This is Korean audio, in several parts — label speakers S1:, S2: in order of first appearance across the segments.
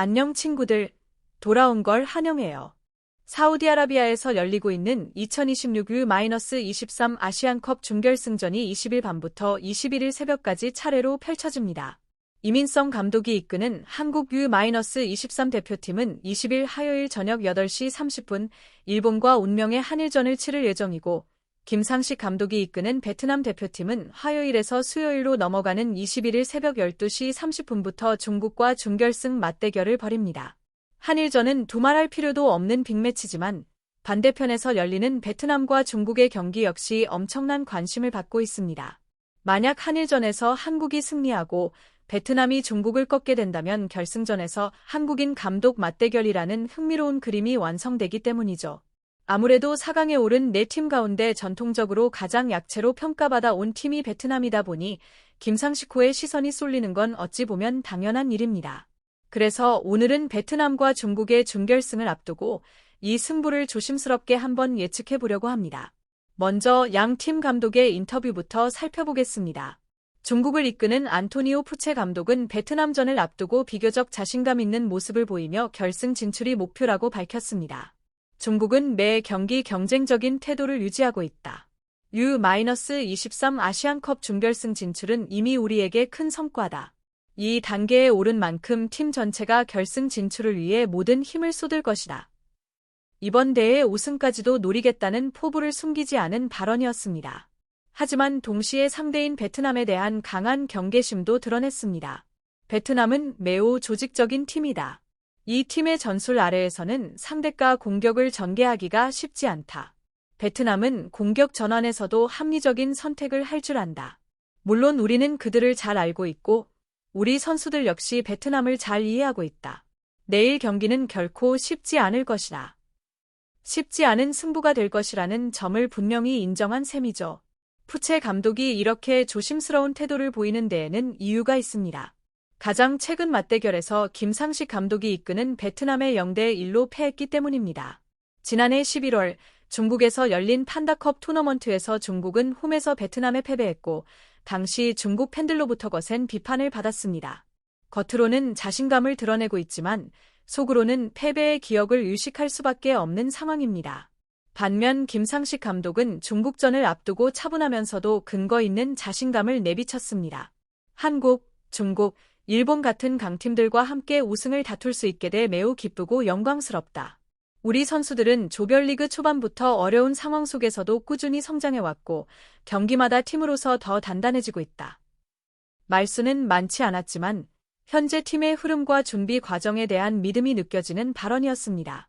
S1: 안녕 친구들. 돌아온 걸 환영해요. 사우디아라비아에서 열리고 있는 2026U-23 아시안컵 준결승전이 20일 밤부터 21일 새벽까지 차례로 펼쳐집니다. 이민성 감독이 이끄는 한국 U-23 대표팀은 20일 화요일 저녁 8시 30분 일본과 운명의 한일전을 치를 예정이고 김상식 감독이 이끄는 베트남 대표팀은 화요일에서 수요일로 넘어가는 21일 새벽 12시 30분부터 중국과 준결승 맞대결을 벌입니다. 한일전은 두말할 필요도 없는 빅매치지만 반대편에서 열리는 베트남과 중국의 경기 역시 엄청난 관심을 받고 있습니다. 만약 한일전에서 한국이 승리하고 베트남이 중국을 꺾게 된다면 결승전에서 한국인 감독 맞대결이라는 흥미로운 그림이 완성되기 때문이죠. 아무래도 4강에 오른 4팀 가운데 전통적으로 가장 약체로 평가받아 온 팀이 베트남이다 보니 김상식호의 시선이 쏠리는 건 어찌 보면 당연한 일입니다. 그래서 오늘은 베트남과 중국의 준결승을 앞두고 이 승부를 조심스럽게 한번 예측해 보려고 합니다. 먼저 양 팀 감독의 인터뷰부터 살펴보겠습니다. 중국을 이끄는 안토니오 푸체 감독은 베트남전을 앞두고 비교적 자신감 있는 모습을 보이며 결승 진출이 목표라고 밝혔습니다. 중국은 매 경기 경쟁적인 태도를 유지하고 있다. U-23 아시안컵 준결승 진출은 이미 우리에게 큰 성과다. 이 단계에 오른 만큼 팀 전체가 결승 진출을 위해 모든 힘을 쏟을 것이다. 이번 대회 우승까지도 노리겠다는 포부를 숨기지 않은 발언이었습니다. 하지만 동시에 상대인 베트남에 대한 강한 경계심도 드러냈습니다. 베트남은 매우 조직적인 팀이다. 이 팀의 전술 아래에서는 상대가 공격을 전개하기가 쉽지 않다. 베트남은 공격 전환에서도 합리적인 선택을 할 줄 안다. 물론 우리는 그들을 잘 알고 있고 우리 선수들 역시 베트남을 잘 이해하고 있다. 내일 경기는 결코 쉽지 않을 것이다. 쉽지 않은 승부가 될 것이라는 점을 분명히 인정한 셈이죠. 푸체 감독이 이렇게 조심스러운 태도를 보이는 데에는 이유가 있습니다. 가장 최근 맞대결에서 김상식 감독이 이끄는 베트남의 0대 1로 패했기 때문입니다. 지난해 11월 중국에서 열린 판다컵 토너먼트에서 중국은 홈에서 베트남에 패배했고 당시 중국 팬들로부터 거센 비판을 받았습니다. 겉으로는 자신감을 드러내고 있지만 속으로는 패배의 기억을 의식할 수밖에 없는 상황입니다. 반면 김상식 감독은 중국전을 앞두고 차분하면서도 근거 있는 자신감을 내비쳤습니다. 한국, 중국, 일본 같은 강팀들과 함께 우승을 다툴 수 있게 돼 매우 기쁘고 영광스럽다. 우리 선수들은 조별리그 초반부터 어려운 상황 속에서도 꾸준히 성장해왔고 경기마다 팀으로서 더 단단해지고 있다. 말수는 많지 않았지만 현재 팀의 흐름과 준비 과정에 대한 믿음이 느껴지는 발언이었습니다.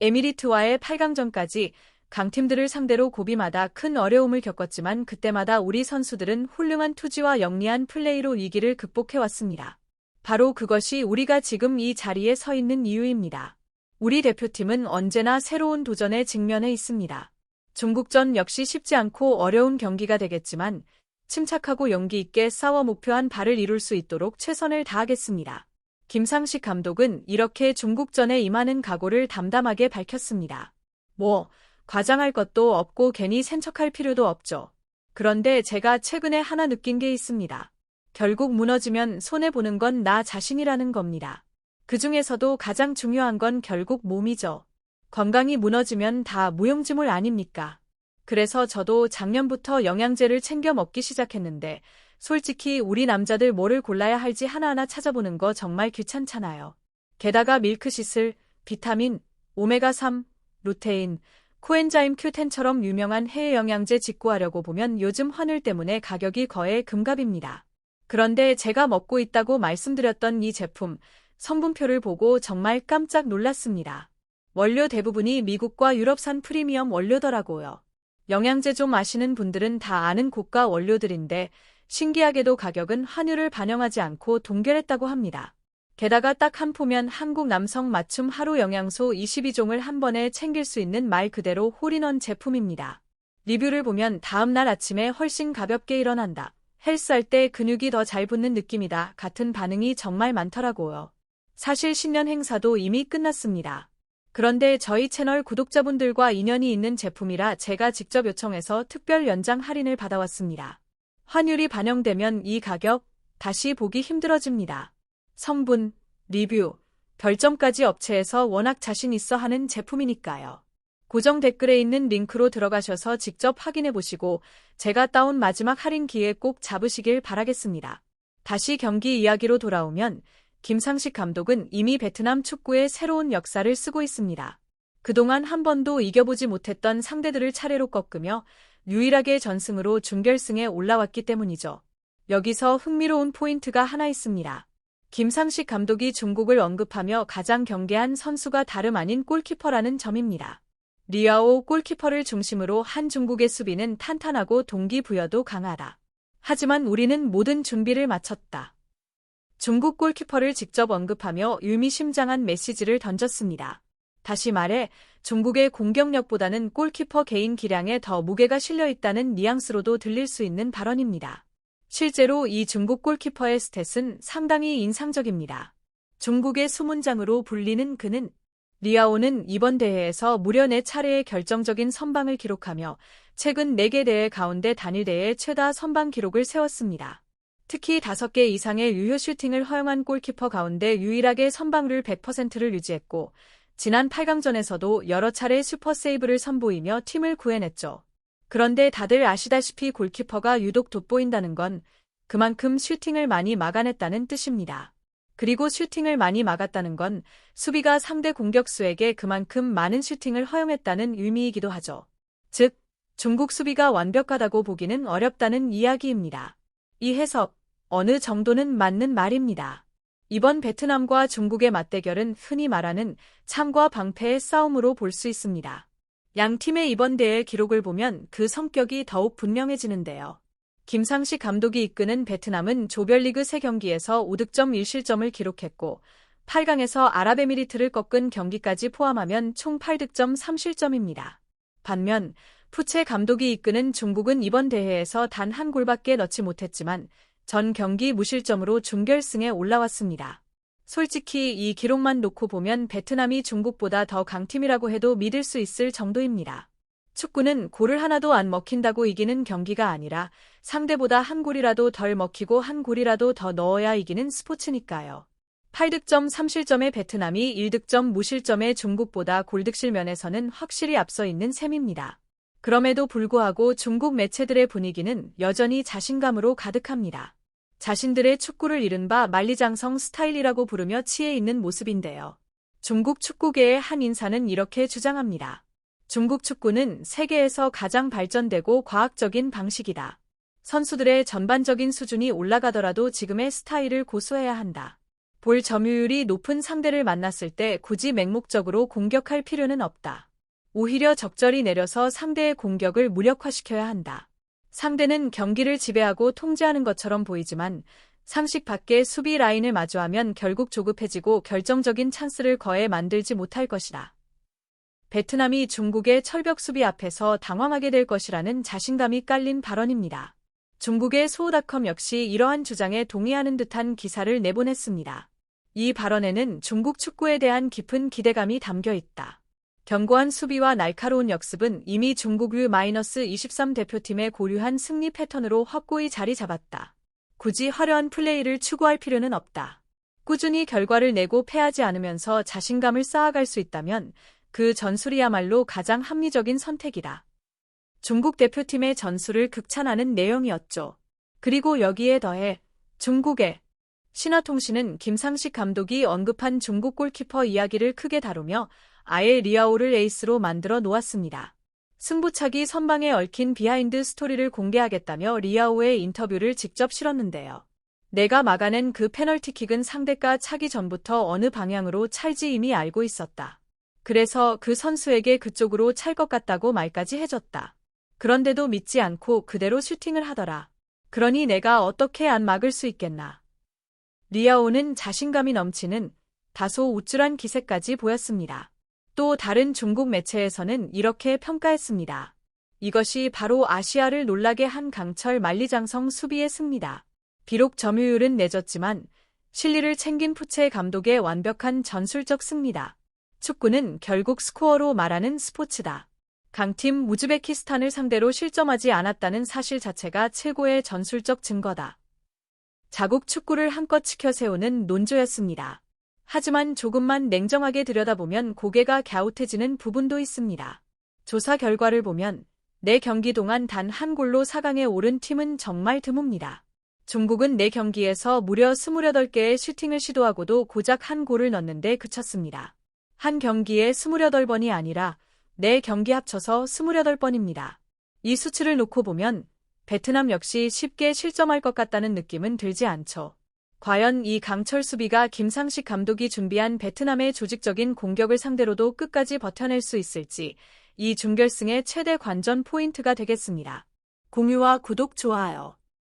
S1: 에미리트와의 8강전까지 강팀들을 상대로 고비마다 큰 어려움을 겪었지만 그때마다 우리 선수들은 훌륭한 투지와 영리한 플레이로 위기를 극복해왔습니다. 바로 그것이 우리가 지금 이 자리에 서 있는 이유입니다. 우리 대표팀은 언제나 새로운 도전에 직면해 있습니다. 중국전 역시 쉽지 않고 어려운 경기가 되겠지만 침착하고 용기 있게 싸워 목표한 바를 이룰 수 있도록 최선을 다하겠습니다. 김상식 감독은 이렇게 중국전에 임하는 각오를 담담하게 밝혔습니다. 뭐, 과장할 것도 없고 괜히 센척할 필요도 없죠. 그런데 제가 최근에 하나 느낀 게 있습니다. 결국 무너지면 손해보는 건 나 자신이라는 겁니다. 그 중에서도 가장 중요한 건 결국 몸이죠. 건강이 무너지면 다 무용지물 아닙니까? 그래서 저도 작년부터 영양제를 챙겨 먹기 시작했는데 솔직히 우리 남자들 뭐를 골라야 할지 하나하나 찾아보는 거 정말 귀찮잖아요. 게다가 밀크시슬, 비타민, 오메가3, 루테인, 코엔자임 Q10처럼 유명한 해외 영양제 직구하려고 보면 요즘 환율 때문에 가격이 거의 금값입니다. 그런데 제가 먹고 있다고 말씀드렸던 이 제품, 성분표를 보고 정말 깜짝 놀랐습니다. 원료 대부분이 미국과 유럽산 프리미엄 원료더라고요. 영양제 좀 아시는 분들은 다 아는 고가 원료들인데 신기하게도 가격은 환율을 반영하지 않고 동결했다고 합니다. 게다가 딱 한 포면 한국 남성 맞춤 하루 영양소 22종을 한 번에 챙길 수 있는 말 그대로 홀인원 제품입니다. 리뷰를 보면 다음날 아침에 훨씬 가볍게 일어난다. 헬스할 때 근육이 더 잘 붙는 느낌이다. 같은 반응이 정말 많더라고요. 사실 신년 행사도 이미 끝났습니다. 그런데 저희 채널 구독자분들과 인연이 있는 제품이라 제가 직접 요청해서 특별 연장 할인을 받아왔습니다. 환율이 반영되면 이 가격 다시 보기 힘들어집니다. 성분, 리뷰, 별점까지 업체에서 워낙 자신 있어 하는 제품이니까요. 고정 댓글에 있는 링크로 들어가셔서 직접 확인해 보시고 제가 따온 마지막 할인 기회 꼭 잡으시길 바라겠습니다. 다시 경기 이야기로 돌아오면 김상식 감독은 이미 베트남 축구의 새로운 역사를 쓰고 있습니다. 그동안 한 번도 이겨보지 못했던 상대들을 차례로 꺾으며 유일하게 전승으로 준결승에 올라왔기 때문이죠. 여기서 흥미로운 포인트가 하나 있습니다. 김상식 감독이 중국을 언급하며 가장 경계한 선수가 다름 아닌 골키퍼라는 점입니다. 리아오 골키퍼를 중심으로 한 중국의 수비는 탄탄하고 동기부여도 강하다. 하지만 우리는 모든 준비를 마쳤다. 중국 골키퍼를 직접 언급하며 의미심장한 메시지를 던졌습니다. 다시 말해 중국의 공격력보다는 골키퍼 개인 기량에 더 무게가 실려 있다는 뉘앙스로도 들릴 수 있는 발언입니다. 실제로 이 중국 골키퍼의 스탯은 상당히 인상적입니다. 중국의 수문장으로 불리는 그는 리아오는 이번 대회에서 무려 4차례의 결정적인 선방을 기록하며 최근 4개 대회 가운데 단일 대회 최다 선방 기록을 세웠습니다. 특히 5개 이상의 유효 슈팅을 허용한 골키퍼 가운데 유일하게 선방률 100%를 유지했고 지난 8강전에서도 여러 차례 슈퍼 세이브를 선보이며 팀을 구해냈죠. 그런데 다들 아시다시피 골키퍼가 유독 돋보인다는 건 그만큼 슈팅을 많이 막아냈다는 뜻입니다. 그리고 슈팅을 많이 막았다는 건 수비가 상대 공격수에게 그만큼 많은 슈팅을 허용했다는 의미이기도 하죠. 즉, 중국 수비가 완벽하다고 보기는 어렵다는 이야기입니다. 이 해석, 어느 정도는 맞는 말입니다. 이번 베트남과 중국의 맞대결은 흔히 말하는 참과 방패의 싸움으로 볼 수 있습니다. 양 팀의 이번 대회 기록을 보면 그 성격이 더욱 분명해지는데요. 김상식 감독이 이끄는 베트남은 조별리그 3경기에서 5득점 1실점을 기록했고 8강에서 아랍에미리트를 꺾은 경기까지 포함하면 총 8득점 3실점입니다. 반면 푸체 감독이 이끄는 중국은 이번 대회에서 단 한 골밖에 넣지 못했지만 전 경기 무실점으로 준결승에 올라왔습니다. 솔직히 이 기록만 놓고 보면 베트남이 중국보다 더 강팀이라고 해도 믿을 수 있을 정도입니다. 축구는 골을 하나도 안 먹힌다고 이기는 경기가 아니라 상대보다 한 골이라도 덜 먹히고 한 골이라도 더 넣어야 이기는 스포츠니까요. 8득점 3실점의 베트남이 1득점 무실점의 중국보다 골득실 면에서는 확실히 앞서 있는 셈입니다. 그럼에도 불구하고 중국 매체들의 분위기는 여전히 자신감으로 가득합니다. 자신들의 축구를 이른바 만리장성 스타일이라고 부르며 치에 있는 모습인데요. 중국 축구계의 한 인사는 이렇게 주장합니다. 중국 축구는 세계에서 가장 발전되고 과학적인 방식이다. 선수들의 전반적인 수준이 올라가더라도 지금의 스타일을 고수해야 한다. 볼 점유율이 높은 상대를 만났을 때 굳이 맹목적으로 공격할 필요는 없다. 오히려 적절히 내려서 상대의 공격을 무력화시켜야 한다. 상대는 경기를 지배하고 통제하는 것처럼 보이지만 상식 밖의 수비 라인을 마주하면 결국 조급해지고 결정적인 찬스를 거해 만들지 못할 것이다. 베트남이 중국의 철벽 수비 앞에서 당황하게 될 것이라는 자신감이 깔린 발언입니다. 중국의 소우닷컴 역시 이러한 주장에 동의하는 듯한 기사를 내보냈습니다. 이 발언에는 중국 축구에 대한 깊은 기대감이 담겨 있다. 견고한 수비와 날카로운 역습은 이미 중국 U-23 대표팀의 고류한 승리 패턴으로 확고히 자리 잡았다. 굳이 화려한 플레이를 추구할 필요는 없다. 꾸준히 결과를 내고 패하지 않으면서 자신감을 쌓아갈 수 있다면 그 전술이야말로 가장 합리적인 선택이다. 중국 대표팀의 전술을 극찬하는 내용이었죠. 그리고 여기에 더해 중국의 신화통신은 김상식 감독이 언급한 중국 골키퍼 이야기를 크게 다루며 아예 리아오를 에이스로 만들어 놓았습니다. 승부차기 선방에 얽힌 비하인드 스토리를 공개하겠다며 리아오의 인터뷰를 직접 실었는데요. 내가 막아낸 그 페널티킥은 상대가 차기 전부터 어느 방향으로 찰지 이미 알고 있었다. 그래서 그 선수에게 그쪽으로 찰 것 같다고 말까지 해줬다. 그런데도 믿지 않고 그대로 슈팅을 하더라. 그러니 내가 어떻게 안 막을 수 있겠나. 리아오는 자신감이 넘치는 다소 우쭐한 기세까지 보였습니다. 또 다른 중국 매체에서는 이렇게 평가했습니다. 이것이 바로 아시아를 놀라게 한 강철 만리장성 수비의 승리다. 비록 점유율은 내줬지만 실리를 챙긴 푸체 감독의 완벽한 전술적 승리다. 축구는 결국 스코어로 말하는 스포츠다. 강팀 우즈베키스탄을 상대로 실점하지 않았다는 사실 자체가 최고의 전술적 증거다. 자국 축구를 한껏 치켜 세우는 논조였습니다. 하지만 조금만 냉정하게 들여다보면 고개가 갸웃해지는 부분도 있습니다. 조사 결과를 보면 내 경기 동안 단 한 골로 4강에 오른 팀은 정말 드뭅니다. 중국은 4경기에서 무려 28개의 슈팅을 시도하고도 고작 한 골을 넣는데 그쳤습니다. 한 경기에 28번이 아니라 4경기 합쳐서 28번입니다. 이 수치를 놓고 보면 베트남 역시 쉽게 실점할 것 같다는 느낌은 들지 않죠. 과연 이 강철 수비가 김상식 감독이 준비한 베트남의 조직적인 공격을 상대로도 끝까지 버텨낼 수 있을지 이 준결승의 최대 관전 포인트가 되겠습니다. 공유와 구독, 좋아요.